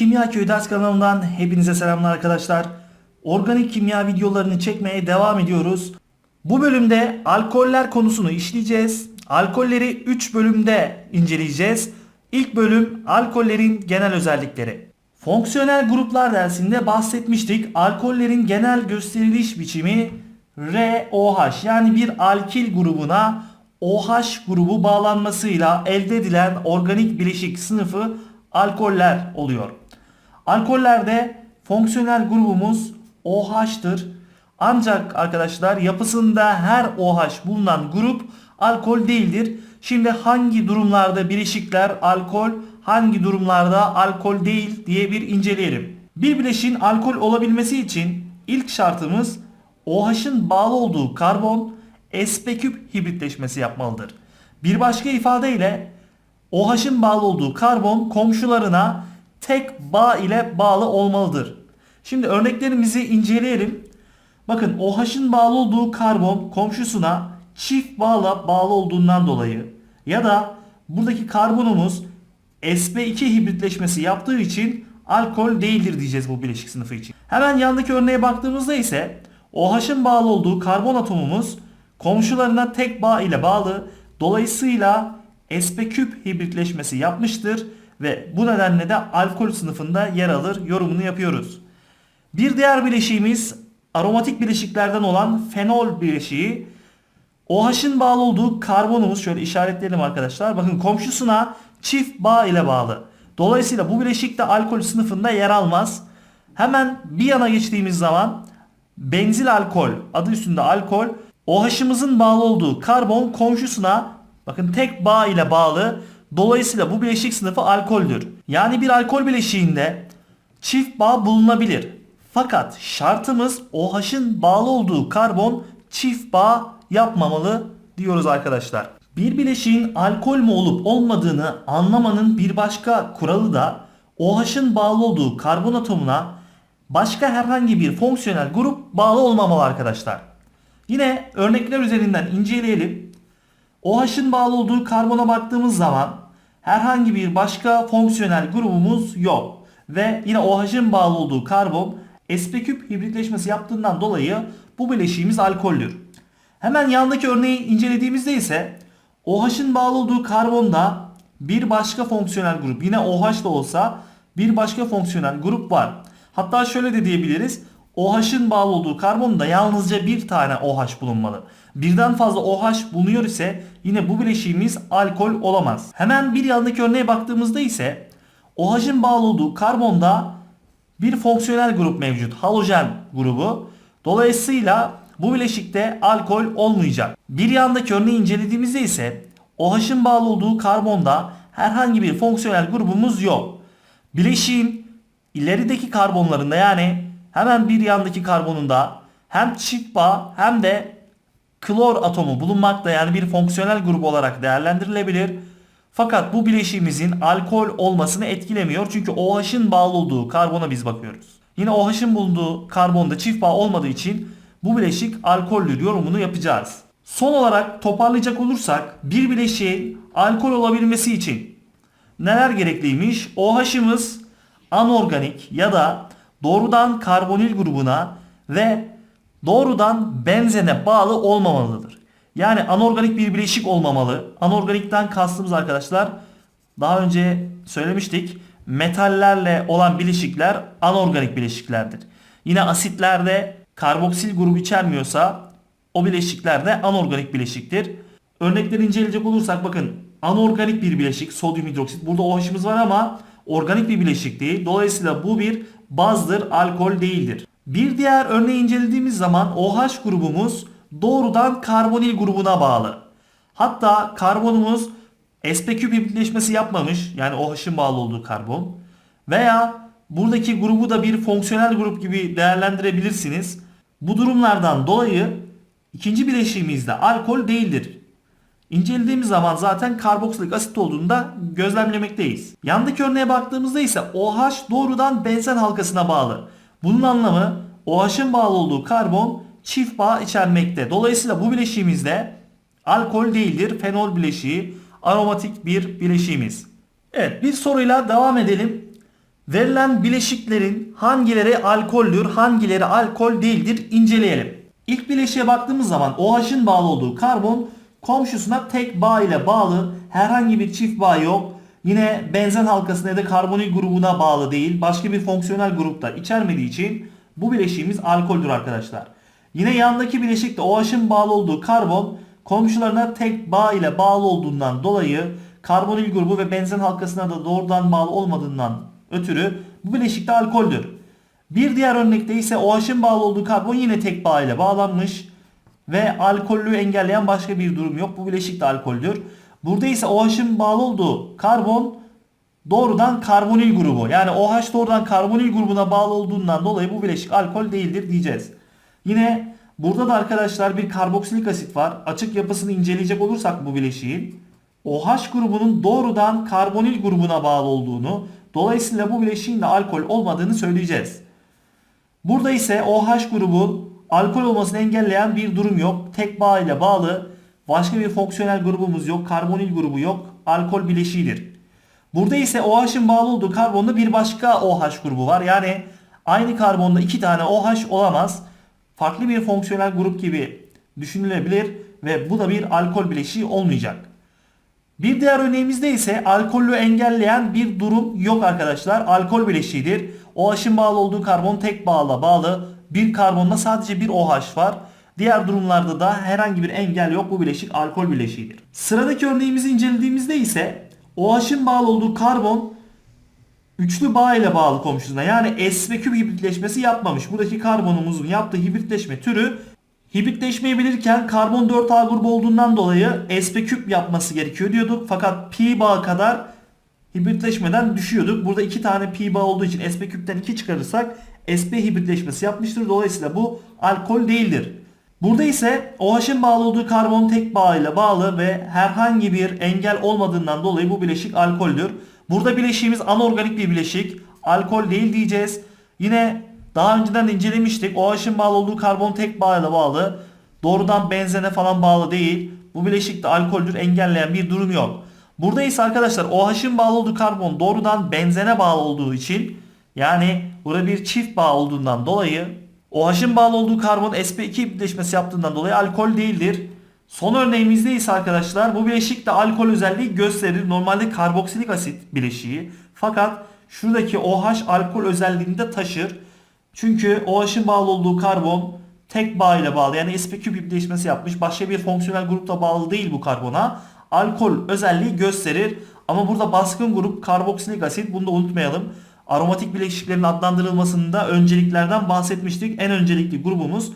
Kimya Köyü ders kanalından hepinize selamlar arkadaşlar. Organik kimya videolarını çekmeye devam ediyoruz. Bu bölümde alkoller konusunu işleyeceğiz. Alkolleri 3 bölümde inceleyeceğiz. İlk bölüm alkollerin genel özellikleri. Fonksiyonel gruplar dersinde bahsetmiştik. Alkollerin genel gösteriliş biçimi ROH yani bir alkil grubuna OH grubu bağlanmasıyla elde edilen organik bileşik sınıfı alkoller oluyor. Alkollerde fonksiyonel grubumuz OH'tır. Ancak arkadaşlar yapısında her OH bulunan grup alkol değildir. Şimdi hangi durumlarda bileşikler alkol, hangi durumlarda alkol değil diye bir inceleyelim. Bir bileşiğin alkol olabilmesi için ilk şartımız OH'ın bağlı olduğu karbon sp küp hibritleşmesi yapmalıdır. Bir başka ifadeyle OH'ın bağlı olduğu karbon komşularına tek bağ ile bağlı olmalıdır. Şimdi örneklerimizi inceleyelim. Bakın OH'ın bağlı olduğu karbon komşusuna çift bağla bağlı olduğundan dolayı ya da buradaki karbonumuz sp2 hibritleşmesi yaptığı için alkol değildir diyeceğiz bu bileşik sınıfı için. Hemen yandaki örneğe baktığımızda ise OH'ın bağlı olduğu karbon atomumuz komşularına tek bağ ile bağlı. Dolayısıyla sp küp hibritleşmesi yapmıştır ve bu nedenle de alkol sınıfında yer alır yorumunu yapıyoruz. Bir diğer bileşiğimiz aromatik bileşiklerden olan fenol bileşiği. OH'ın bağlı olduğu karbonumuz şöyle işaretleyelim arkadaşlar. Bakın komşusuna çift bağ ile bağlı. Dolayısıyla bu bileşik de alkol sınıfında yer almaz. Hemen bir yana geçtiğimiz zaman benzil alkol adı üstünde alkol OH'ımızın bağlı olduğu karbon komşusuna bakın tek bağ ile bağlı. Dolayısıyla bu bileşik sınıfı alkoldür. Yani bir alkol bileşiğinde çift bağ bulunabilir. Fakat şartımız OH'ın bağlı olduğu karbon çift bağ yapmamalı diyoruz arkadaşlar. Bir bileşiğin alkol mü olup olmadığını anlamanın bir başka kuralı da OH'ın bağlı olduğu karbon atomuna başka herhangi bir fonksiyonel grup bağlı olmamalı arkadaşlar. Yine örnekler üzerinden inceleyelim. OH'ın bağlı olduğu karbona baktığımız zaman herhangi bir başka fonksiyonel grubumuz yok. Ve yine OH'ın bağlı olduğu karbon sp küp hibritleşmesi yaptığından dolayı bu bileşiğimiz alkoldür. Hemen yandaki örneği incelediğimizde ise OH'ın bağlı olduğu karbonda bir başka fonksiyonel grup yine OH da olsa bir başka fonksiyonel grup var. Hatta şöyle de diyebiliriz. OH'ın bağlı olduğu karbonda yalnızca bir tane OH bulunmalı. Birden fazla OH bulunuyor ise yine bu bileşiğimiz alkol olamaz. Hemen bir yandaki örneğe baktığımızda ise OH'ın bağlı olduğu karbonda bir fonksiyonel grup mevcut. Halojen grubu. Dolayısıyla bu bileşikte alkol olmayacak. Bir yandaki örneği incelediğimizde ise OH'ın bağlı olduğu karbonda herhangi bir fonksiyonel grubumuz yok. Bileşiğin ilerideki karbonlarında yani hemen bir yandaki karbonunda hem çift bağ hem de klor atomu bulunmakta yani bir fonksiyonel grup olarak değerlendirilebilir. Fakat bu bileşiğimizin alkol olmasını etkilemiyor. Çünkü OH'ın bağlı olduğu karbona biz bakıyoruz. Yine OH'ın bulunduğu karbonda çift bağ olmadığı için bu bileşik alkollü yorumunu yapacağız. Son olarak toparlayacak olursak bir bileşiğin alkol olabilmesi için neler gerekliymiş? OH'ımız anorganik ya da doğrudan karbonil grubuna ve doğrudan benzene bağlı olmamalıdır. Yani anorganik bir bileşik olmamalı. Anorganikten kastımız arkadaşlar daha önce söylemiştik. Metallerle olan bileşikler anorganik bileşiklerdir. Yine asitlerde karboksil grubu içermiyorsa o bileşikler de anorganik bileşiktir. Örnekleri inceleyecek olursak bakın anorganik bir bileşik sodyum hidroksit. Burada OH'ımız var ama organik bir bileşik değil. Dolayısıyla bu bir bazdır, alkol değildir. Bir diğer örneği incelediğimiz zaman OH grubumuz doğrudan karbonil grubuna bağlı. Hatta karbonumuz sp küp hibritleşmesi yapmamış. Yani OH'ın bağlı olduğu karbon. Veya buradaki grubu da bir fonksiyonel grup gibi değerlendirebilirsiniz. Bu durumlardan dolayı ikinci bileşiğimiz de alkol değildir. İncelediğimiz zaman zaten karboksilik asit olduğunda gözlemlemekteyiz. Yandaki örneğe baktığımızda ise OH doğrudan benzen halkasına bağlı. Bunun anlamı OH'ın bağlı olduğu karbon çift bağ içermekte. Dolayısıyla bu bileşiğimizde alkol değildir. Fenol bileşiği aromatik bir bileşiğimiz. Evet bir soruyla devam edelim. verilen bileşiklerin hangileri alkoldür, hangileri alkol değildir inceleyelim. İlk bileşiğe baktığımız zaman OH'ın bağlı olduğu karbon komşusuna tek bağ ile bağlı. Herhangi bir çift bağ yok. Yine benzen halkasına ya da karbonil grubuna bağlı değil. Başka bir fonksiyonel grupta içermediği için bu bileşiğimiz alkoldür arkadaşlar. Yine yandaki bileşikte OH'ın bağlı olduğu karbon komşularına tek bağ ile bağlı olduğundan dolayı karbonil grubu ve benzen halkasına da doğrudan bağlı olmadığından ötürü bu bileşikte alkoldür. Bir diğer örnekte ise OH'ın bağlı olduğu karbon yine tek bağ ile bağlanmış ve alkollüğü engelleyen başka bir durum yok. Bu bileşik de alkoldür. Burada ise OH'ın bağlı olduğu karbon doğrudan karbonil grubu. Yani OH doğrudan karbonil grubuna bağlı olduğundan dolayı bu bileşik alkol değildir diyeceğiz. Yine burada da arkadaşlar bir karboksilik asit var. Açık yapısını inceleyecek olursak bu bileşiğin OH grubunun doğrudan karbonil grubuna bağlı olduğunu, dolayısıyla bu bileşiğin de alkol olmadığını söyleyeceğiz. Burada ise OH grubu alkol olmasını engelleyen bir durum yok. Tek bağ ile bağlı. Başka bir fonksiyonel grubumuz yok. Karbonil grubu yok. Alkol bileşiğidir. Burada ise OH'ın bağlı olduğu karbonda bir başka OH grubu var. Yani aynı karbonda iki tane OH olamaz. Farklı bir fonksiyonel grup gibi düşünülebilir ve bu da bir alkol bileşiği olmayacak. Bir diğer örneğimizde ise alkollü engelleyen bir durum yok arkadaşlar. Alkol bileşiğidir. OH'ın bağlı olduğu karbon tek bağla bağlı. Bir karbonda sadece bir OH var. Diğer durumlarda da herhangi bir engel yok. Bu bileşik alkol bileşiğidir. Sıradaki örneğimizi incelediğimizde ise OH'ın bağlı olduğu karbon üçlü bağ ile bağlı komşusuna. Yani S ve küp hibritleşmesi yapmamış. Buradaki karbonumuzun yaptığı hibritleşme türü hibritleşmeyi karbon 4A grubu olduğundan dolayı S ve küp yapması gerekiyor diyorduk. Fakat pi bağ kadar hibritleşmeden düşüyorduk. Burada iki tane pi bağ olduğu için sp küpten 2 çıkarırsak sp hibritleşmesi yapmıştır. Dolayısıyla bu alkol değildir. Burada ise OH'ın bağlı olduğu karbon tek bağ ile bağlı ve herhangi bir engel olmadığından dolayı bu bileşik alkoldür. Burada bileşiğimiz anorganik bir bileşik. Alkol değil diyeceğiz. Yine daha önceden de incelemiştik. OH'ın bağlı olduğu karbon tek bağ ile bağlı. Doğrudan benzene falan bağlı değil. Bu bileşik de alkoldür. Engelleyen bir durum yok. Burada ise arkadaşlar OH'ın bağlı olduğu karbon doğrudan benzene bağlı olduğu için yani burada bir çift bağ olduğundan dolayı OH'ın bağlı olduğu karbon sp2 birleşmesi yaptığından dolayı alkol değildir. Son örneğimizde ise arkadaşlar bu bileşik de alkol özelliği gösterir. Normalde karboksilik asit bileşiği. Fakat şuradaki OH alkol özelliğini de taşır. Çünkü OH'ın bağlı olduğu karbon tek bağ ile bağlı. Yani sp2 birleşmesi yapmış. Başka bir fonksiyonel grupla bağlı değil bu karbona. Alkol özelliği gösterir. Ama burada baskın grup karboksilik asit. Bunu da unutmayalım. Aromatik bileşiklerin adlandırılmasında önceliklerden bahsetmiştik. En öncelikli grubumuz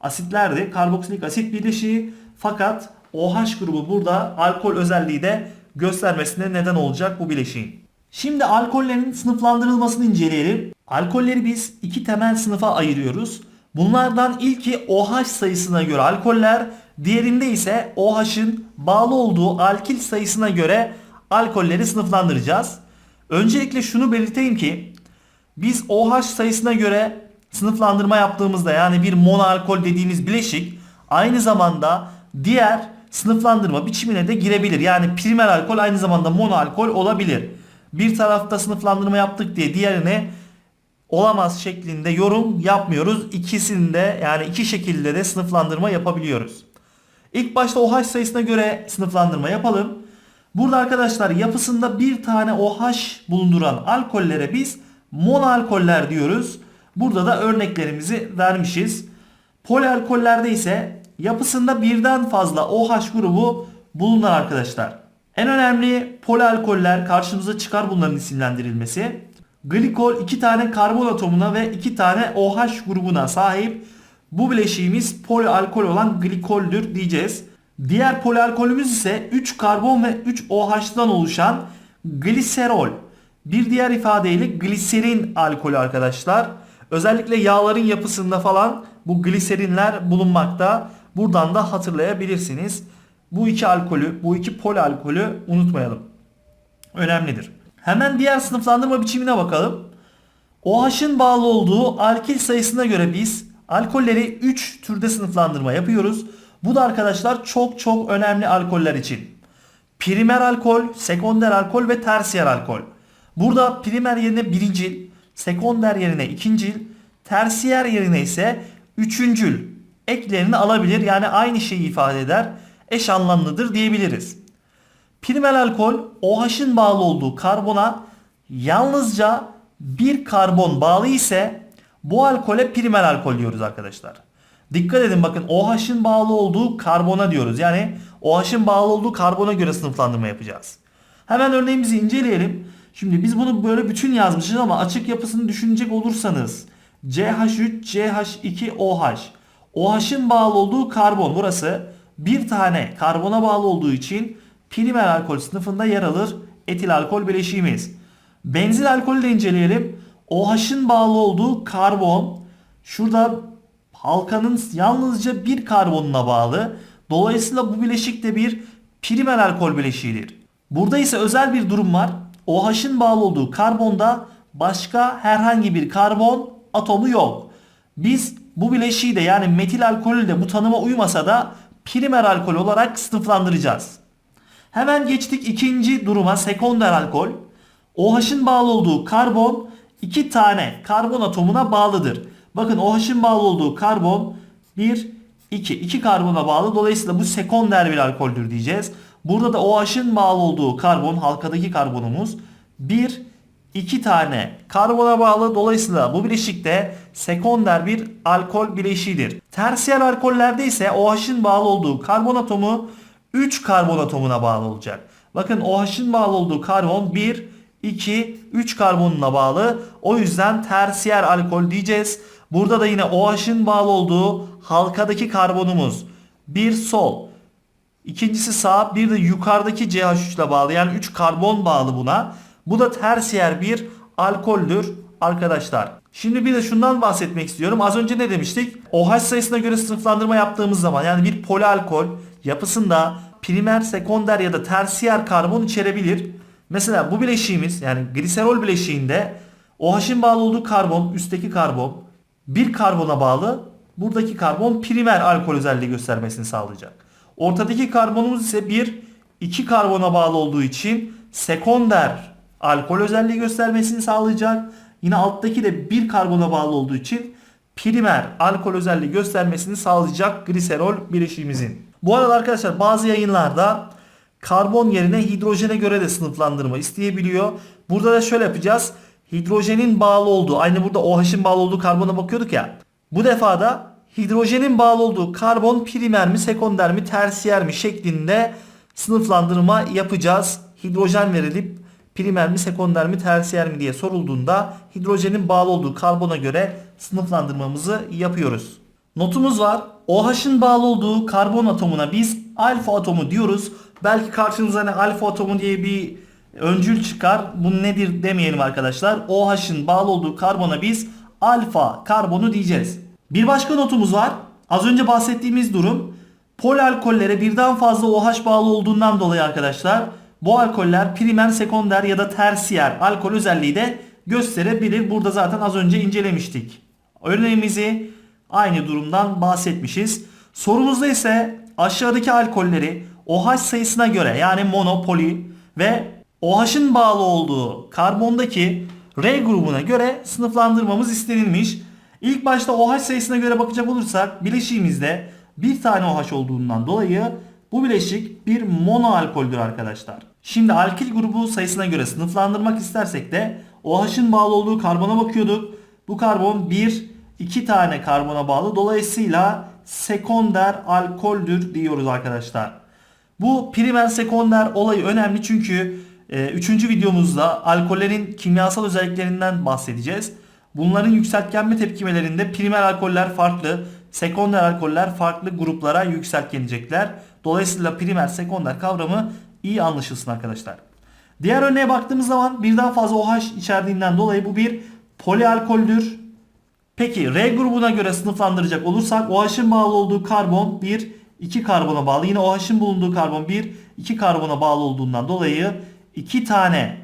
asitlerdi. Karboksilik asit bileşiği fakat OH grubu burada alkol özelliği de göstermesine neden olacak bu bileşiğin. Şimdi alkollerin sınıflandırılmasını inceleyelim. Alkolleri biz iki temel sınıfa ayırıyoruz. Bunlardan ilki OH sayısına göre alkoller, diğerinde ise OH'ın bağlı olduğu alkil sayısına göre alkolleri sınıflandıracağız. Öncelikle şunu belirteyim ki biz OH sayısına göre sınıflandırma yaptığımızda yani bir monoalkol dediğimiz bileşik aynı zamanda diğer sınıflandırma biçimine de girebilir. Yani primer alkol aynı zamanda monoalkol olabilir. Bir tarafta sınıflandırma yaptık diye diğerine olamaz şeklinde yorum yapmıyoruz. İkisinde yani iki şekilde de sınıflandırma yapabiliyoruz. İlk başta OH sayısına göre sınıflandırma yapalım. Burada arkadaşlar yapısında bir tane OH bulunduran alkollere biz monoalkoller diyoruz. Burada da örneklerimizi vermişiz. Polialkollerde ise yapısında birden fazla OH grubu bulunan arkadaşlar. En önemli polialkoller karşımıza çıkar bunların isimlendirilmesi. Glikol iki tane karbon atomuna ve iki tane OH grubuna sahip. Bu bileşiğimiz polialkol olan glikoldür diyeceğiz. Diğer polialkolümüz ise 3 karbon ve 3 OH'dan oluşan gliserol. Bir diğer ifadeyle gliserin alkolü arkadaşlar. Özellikle yağların yapısında falan bu gliserinler bulunmakta. Buradan da hatırlayabilirsiniz. Bu iki alkolü, bu iki polialkolü unutmayalım. Önemlidir. Hemen diğer sınıflandırma biçimine bakalım. OH'ın bağlı olduğu alkil sayısına göre biz alkolleri 3 türde sınıflandırma yapıyoruz. Bu da arkadaşlar çok çok önemli alkoller için. Primer alkol, sekonder alkol ve tersiyer alkol. Burada primer yerine birincil, sekonder yerine ikincil, tersiyer yerine ise üçüncül eklerini alabilir. Yani aynı şeyi ifade eder. Eş anlamlıdır diyebiliriz. Primer alkol OH'ın bağlı olduğu karbona yalnızca bir karbon bağlı ise bu alkole primer alkol diyoruz arkadaşlar. Dikkat edin bakın OH'ın bağlı olduğu karbona diyoruz. Yani OH'ın bağlı olduğu karbona göre sınıflandırma yapacağız. Hemen örneğimizi inceleyelim. Şimdi biz bunu böyle bütün yazmışız ama açık yapısını düşünecek olursanız CH3, CH2, OH. OH'ın bağlı olduğu karbon burası bir tane karbona bağlı olduğu için primer alkol sınıfında yer alır etil alkol bileşiğimiz. Benzil alkolü de inceleyelim. OH'ın bağlı olduğu karbon şurada halkanın yalnızca bir karbonuna bağlı. Dolayısıyla bu bileşik de bir primer alkol bileşiğidir. Burada ise özel bir durum var. OH'ın bağlı olduğu karbonda başka herhangi bir karbon atomu yok. Biz bu bileşiği de yani metil alkolü de bu tanıma uymasa da primer alkol olarak sınıflandıracağız. Hemen geçtik ikinci duruma sekonder alkol. OH'ın bağlı olduğu karbon iki tane karbon atomuna bağlıdır. Bakın OH'ın bağlı olduğu karbon 1, 2. 2 karbona bağlı. Dolayısıyla bu sekonder bir alkoldür diyeceğiz. Burada da OH'ın bağlı olduğu karbon halkadaki karbonumuz 1, 2 tane karbona bağlı. Dolayısıyla bu bileşikte sekonder bir alkol bileşiğidir. Tersiyer alkollerde ise OH'ın bağlı olduğu karbon atomu 3 karbon atomuna bağlı olacak. Bakın OH'ın bağlı olduğu karbon 1, 2, 3 karbonuna bağlı. O yüzden tersiyer alkol diyeceğiz. Burada da yine OH'ın bağlı olduğu halkadaki karbonumuz bir sol, ikincisi sağ, bir de yukarıdaki CH3 ile bağlı. Yani 3 karbon bağlı buna. Bu da tersiyer bir alkoldür arkadaşlar. Şimdi bir de şundan bahsetmek istiyorum. Az önce ne demiştik? OH sayısına göre sınıflandırma yaptığımız zaman yani bir polialkol yapısında primer, sekonder ya da tersiyer karbon içerebilir. Mesela bu bileşiğimiz yani gliserol bileşiğinde OH'ın bağlı olduğu karbon, üstteki karbon bir karbona bağlı. Buradaki karbon primer alkol özelliği göstermesini sağlayacak. Ortadaki karbonumuz ise bir iki karbona bağlı olduğu için sekonder alkol özelliği göstermesini sağlayacak. Yine alttaki de bir karbona bağlı olduğu için primer alkol özelliği göstermesini sağlayacak gliserol bileşiğimizin. Bu arada arkadaşlar bazı yayınlarda karbon yerine hidrojene göre de sınıflandırma isteyebiliyor. Burada da şöyle yapacağız. Hidrojenin bağlı olduğu, aynı burada OH'ın bağlı olduğu karbona bakıyorduk ya. Bu defa da hidrojenin bağlı olduğu karbon primer mi, sekonder mi, tersiyer mi şeklinde sınıflandırma yapacağız. Hidrojen verilip primer mi, sekonder mi, tersiyer mi diye sorulduğunda hidrojenin bağlı olduğu karbona göre sınıflandırmamızı yapıyoruz. Notumuz var. OH'ın bağlı olduğu karbon atomuna biz alfa atomu diyoruz. Belki karşınıza ne alfa atomu diye bir öncül çıkar. Bu nedir demeyelim arkadaşlar. OH'ın bağlı olduğu karbona biz alfa karbonu diyeceğiz. Bir başka notumuz var. Az önce bahsettiğimiz durum polalkollere birden fazla OH bağlı olduğundan dolayı arkadaşlar bu alkoller primer, sekonder ya da tersiyer alkol özelliği de gösterebilir. Burada zaten az önce incelemiştik. Örneğimizi aynı durumdan bahsetmişiz. Sorumuzda ise aşağıdaki alkolleri OH sayısına göre yani monopoli ve OH'ın bağlı olduğu karbondaki R grubuna göre sınıflandırmamız istenilmiş. İlk başta OH sayısına göre bakacak olursak bileşiğimizde bir tane OH olduğundan dolayı bu bileşik bir monoalkoldür arkadaşlar. Şimdi alkil grubu sayısına göre sınıflandırmak istersek de OH'ın bağlı olduğu karbona bakıyorduk. Bu karbon 1, 2 tane karbona bağlı. Dolayısıyla sekonder alkoldür diyoruz arkadaşlar. Bu primer sekonder olayı önemli çünkü 3. videomuzda alkollerin kimyasal özelliklerinden bahsedeceğiz. Bunların yükseltgenme tepkimelerinde primer alkoller farklı, sekonder alkoller farklı gruplara yükseltgenecekler. Dolayısıyla primer sekonder kavramı iyi anlaşılsın arkadaşlar. Diğer örneğe baktığımız zaman birden fazla OH içerdiğinden dolayı bu bir polialkoldür. Peki R grubuna göre sınıflandıracak olursak OH'ın bağlı olduğu karbon 1, 2 karbona bağlı. Yine OH'ın bulunduğu karbon 1, 2 karbona bağlı olduğundan dolayı 2 tane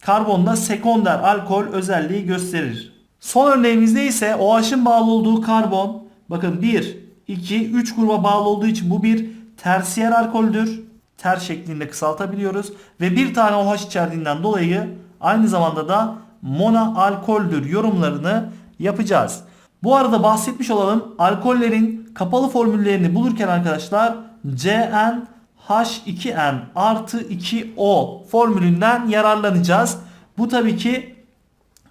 karbonda sekonder alkol özelliği gösterir. Son örneğimizde ise OH'ın bağlı olduğu karbon bakın 1, 2, 3 gruba bağlı olduğu için bu bir tersiyer alkoldür. Ter şeklinde kısaltabiliyoruz. Ve bir tane OH içerdiğinden dolayı aynı zamanda da mono alkoldür yorumlarını yapacağız. Bu arada bahsetmiş olalım alkollerin kapalı formüllerini bulurken arkadaşlar CN H2N artı 2O formülünden yararlanacağız. Bu tabii ki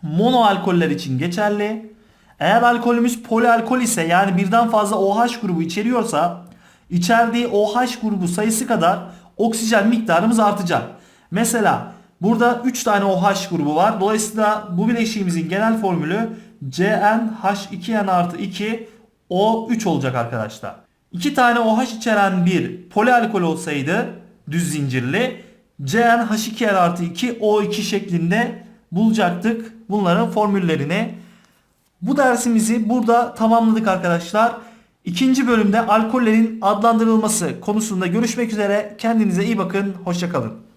mono alkoller için geçerli. Eğer alkolümüz polialkol ise yani birden fazla OH grubu içeriyorsa içerdiği OH grubu sayısı kadar oksijen miktarımız artacak. Mesela burada 3 tane OH grubu var. Dolayısıyla bu bileşiğimizin genel formülü CnH2n artı 2 O3 olacak arkadaşlar. 2 tane OH içeren bir polialkol olsaydı düz zincirli CnH2n artı 2 O2 şeklinde bulacaktık bunların formüllerini. Bu dersimizi burada tamamladık arkadaşlar. İkinci bölümde alkollerin adlandırılması konusunda görüşmek üzere. Kendinize iyi bakın. Hoşçakalın.